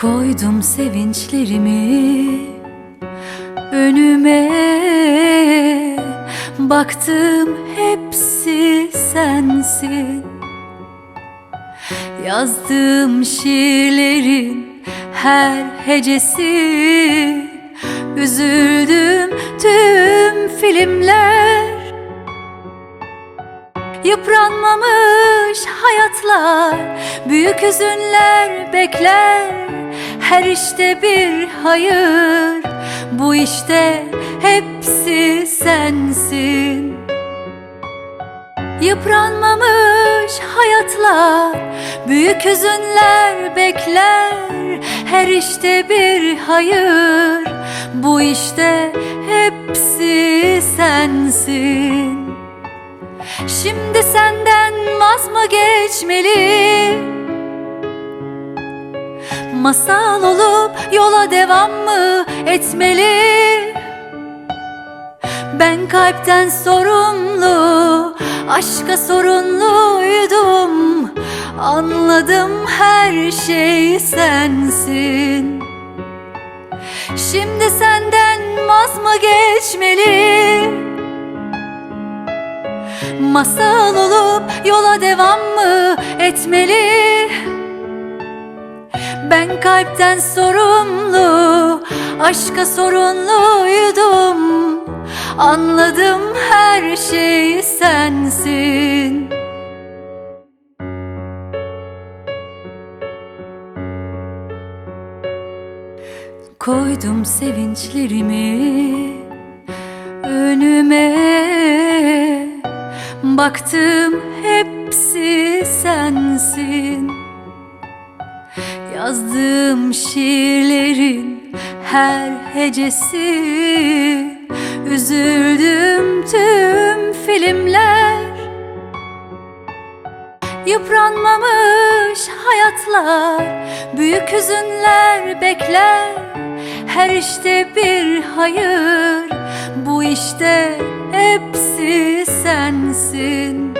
Koydum sevinçlerimi önüme. Baktım hepsi sensin. Yazdığım şiirlerin her hecesi. Üzüldüm tüm filmler. Yıpranmamış hayatlar Büyük hüzünler bekler Her işte bir hayır. Bu işte hepsi sensin. Yıpranmamış hayatlar Büyük hüzünler bekler. Her işte bir hayır Bu işte hepsi sensin. Şimdi senden vaz mı geçmeli Masal olup yola devam mı etmeli? Ben kalpten sorumlu Aşka sorunluydum Anladım her şey sensin. Şimdi senden vaz mı geçmeli? Masal olup yola devam mı etmeli? Ben kalpten sorumlu, aşka sorunluydum. Anladım her şey sensin. Koydum sevinçlerimi önüme. Baktım hepsi sensin Yazdığım şiirlerin her hecesi Üzüldüm tüm filmler. Yıpranmamış hayatlar Büyük hüzünler bekler. Her işte bir hayır Bu işte hepsi sensin